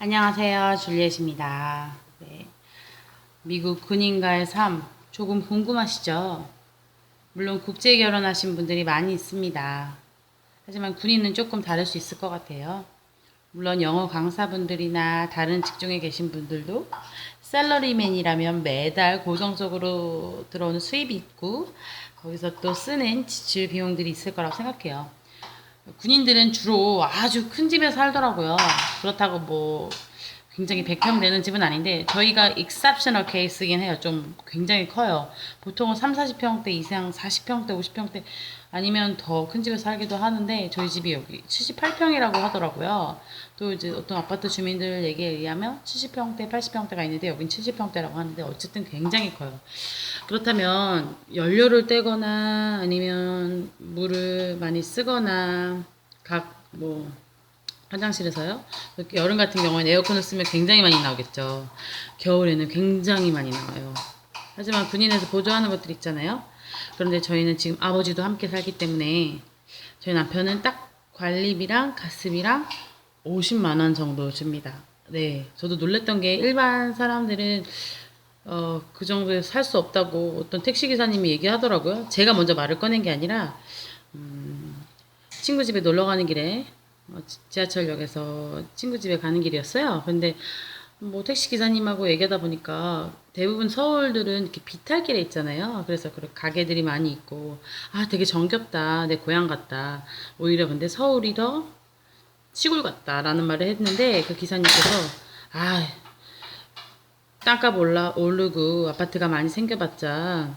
안녕하세요. 줄리엣입니다. 네. 미국 군인과의 삶 조금 궁금하시죠? 물론 국제 결혼하신 분들이 많이 있습니다. 하지만 군인은 조금 다를 수 있을 것 같아요. 물론 영어 강사분들이나 다른 직종에 계신 분들도 셀러리맨이라면 매달 고정적으로 들어오는 수입이 있고 거기서 또 쓰는 지출 비용들이 있을 거라고 생각해요. 군인들은 주로 아주 큰 집에 살더라고요. 그렇다고 뭐 굉장히 백평되는 집은 아닌데 저희가 exceptional case이긴 해요. 좀 굉장히 커요. 보통은 3, 40평대 이상 40평대, 50평대 아니면 더 큰 집에 살기도 하는데 저희 집이 여기 78평이라고 하더라고요. 또 이제 어떤 아파트 주민들 얘기에 의하면 70평대, 80평대가 있는데 여긴 70평대라고 하는데 어쨌든 굉장히 커요. 그렇다면 연료를 떼거나 아니면 물을 많이 쓰거나 각 뭐 화장실에서요. 여름 같은 경우에는 에어컨을 쓰면 굉장히 많이 나오겠죠. 겨울에는 굉장히 많이 나와요. 하지만 군인에서 보조하는 것들 있잖아요. 그런데 저희는 지금 아버지도 함께 살기 때문에 저희 남편은 딱 관리비랑 가스비랑 50만 원 정도 줍니다. 네, 저도 놀랬던 게 일반 사람들은 어, 그 정도에 살 수 없다고 어떤 택시 기사님이 얘기하더라고요. 제가 먼저 말을 꺼낸 게 아니라 음, 친구 집에 놀러 가는 길에 어, 지- 지하철역에서 친구 집에 가는 길이었어요. 근데 뭐 택시 기사님하고 얘기하다 보니까 대부분 서울들은 이렇게 비탈길에 있잖아요. 그래서 그런 가게들이 많이 있고 아 되게 정겹다 내 고향 같다. 오히려 근데 서울이 더 시골 같다라는 말을 했는데 그 기사님께서 아 땅값 올라 오르고 아파트가 많이 생겨봤자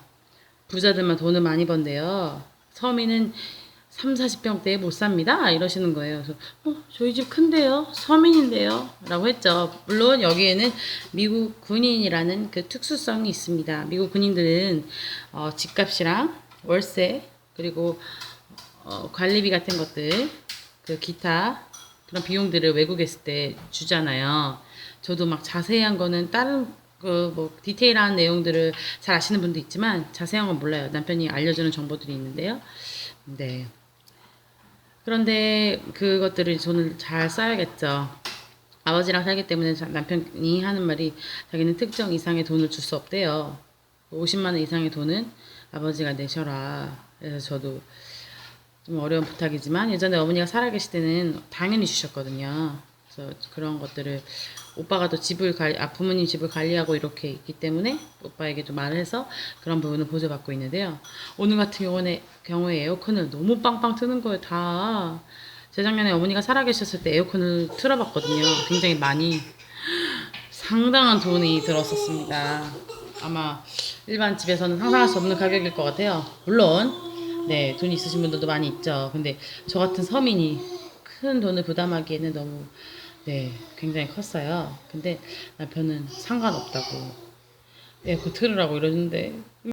부자들만 돈을 많이 번대요. 서민은 3, 40평대에 못 삽니다. 이러시는 거예요. 그래서 어, 저희 집 큰데요. 서민인데요. 라고 했죠. 물론 여기에는 미국 군인이라는 그 특수성이 있습니다. 미국 군인들은 어, 집값이랑 월세 그리고 어, 관리비 같은 것들 그 기타 그런 비용들을 외국에 있을 때 주잖아요. 저도 막 자세한 거는 다른 그 뭐 디테일한 내용들을 잘 아시는 분도 있지만 자세한 건 몰라요. 남편이 알려주는 정보들이 있는데요. 네. 그런데 그것들을 저는 잘 써야겠죠. 아버지랑 살기 때문에 자- 남편이 하는 말이 자기는 특정 이상의 돈을 줄 수 없대요. 50만 원 이상의 돈은 아버지가 내셔라. 그래서 저도 좀 어려운 부탁이지만 예전에 어머니가 살아계실 때는 당연히 주셨거든요. 그래서 그런 것들을 오빠가 또 집을 관리, 아 부모님 집을 관리하고 이렇게 있기 때문에 오빠에게도 말을 해서 그런 부분을 보조받고 있는데요. 오늘 같은 경우에 경우에 에어컨을 너무 빵빵 트는 거예요. 다 재작년에 어머니가 살아계셨을 때 에어컨을 틀어봤거든요. 굉장히 많이 상당한 돈이 들었었습니다. 아마 일반 집에서는 상상할 수 없는 가격일 것 같아요. 물론 네 돈 있으신 분들도 많이 있죠. 근데 저 같은 서민이 큰 돈을 부담하기에는 너무 네 굉장히 컸어요. 근데 남편은 상관없다고 에어컨 틀으라고 이러는데